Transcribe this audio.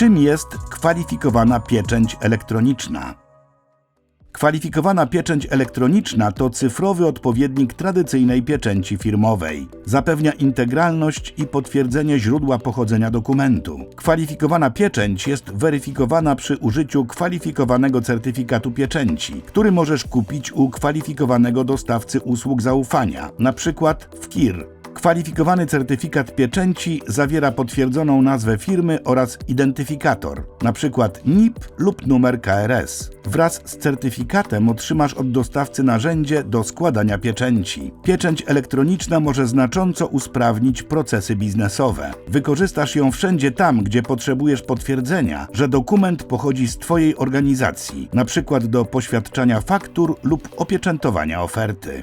Czym jest kwalifikowana pieczęć elektroniczna? Kwalifikowana pieczęć elektroniczna to cyfrowy odpowiednik tradycyjnej pieczęci firmowej. Zapewnia integralność i potwierdzenie źródła pochodzenia dokumentu. Kwalifikowana pieczęć jest weryfikowana przy użyciu kwalifikowanego certyfikatu pieczęci, który możesz kupić u kwalifikowanego dostawcy usług zaufania, np. w KIR. Kwalifikowany certyfikat pieczęci zawiera potwierdzoną nazwę firmy oraz identyfikator, np. NIP lub numer KRS. Wraz z certyfikatem otrzymasz od dostawcy narzędzie do składania pieczęci. Pieczęć elektroniczna może znacząco usprawnić procesy biznesowe. Wykorzystasz ją wszędzie tam, gdzie potrzebujesz potwierdzenia, że dokument pochodzi z Twojej organizacji, np. do poświadczania faktur lub opieczętowania oferty.